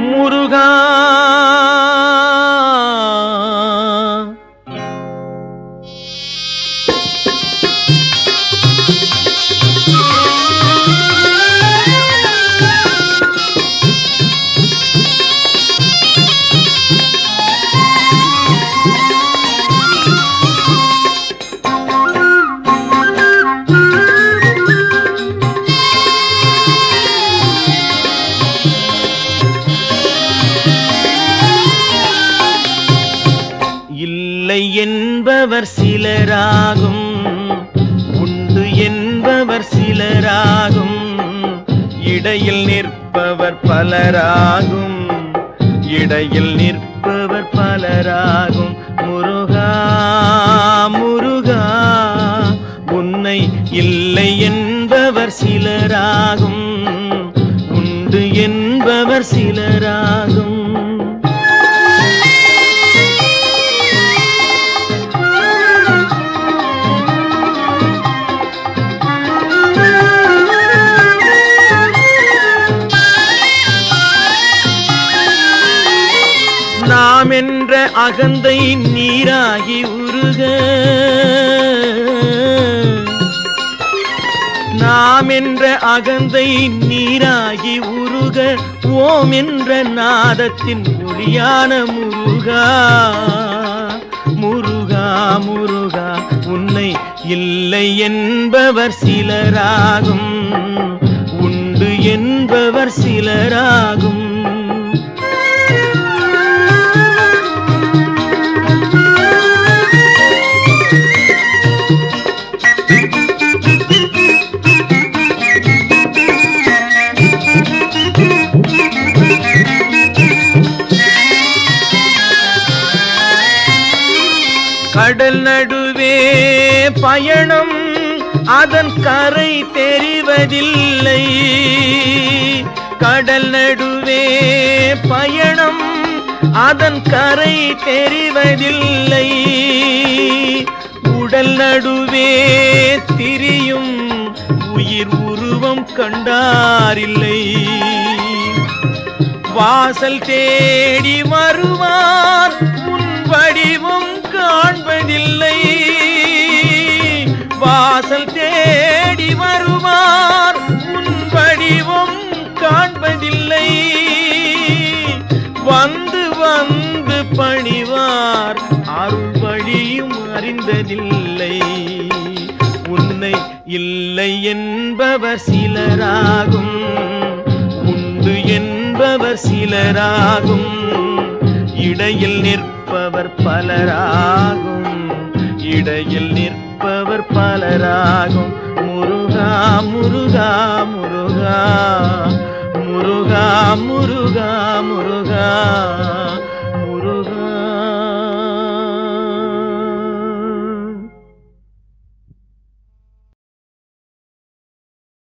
முருகா இல்லை என்பவர் சிலராகும். உண்டு என்பவர் சிலராகும். இடையில் நிற்பவர் பலராகும். இடையில் நிற்பவர் பலராகும். முருகா முருகா உன்னை இல்லை என்பவர் சிலராகும். உண்டு என்பவர் சிலராகும். நாம் என்ற அகந்தை நீராகி உருக. நாம் என்ற அகந்தை நீராகி உருக. ஓம் என்ற நாதத்தின் ஒளியான முருகா. முருகா முருகா உன்னை இல்லை என்பவர் சிலராகும். உண்டு என்பவர் சிலராகும். கடல் நடுவே பயணம் அதன் கரை தெரிவதில்லை. கடல் நடுவே பயணம் அதன் கரை தெரிவதில்லை. உடல் நடுவே திரியும் உயிர் உருவம் கண்டாரில்லை. வாசல் தேடி வருவார் உன் வடிவும் அறிந்ததில்லை உன்னை இல்லை என்பவர் சிலராகும். உண்டு என்பவர் சிலராகும். இடையில் நிற்பவர் பலராகும். இடையில் நிற்பவர் பலராகும். முருகா முருகா முருகா. முருகா முருகா முருகா.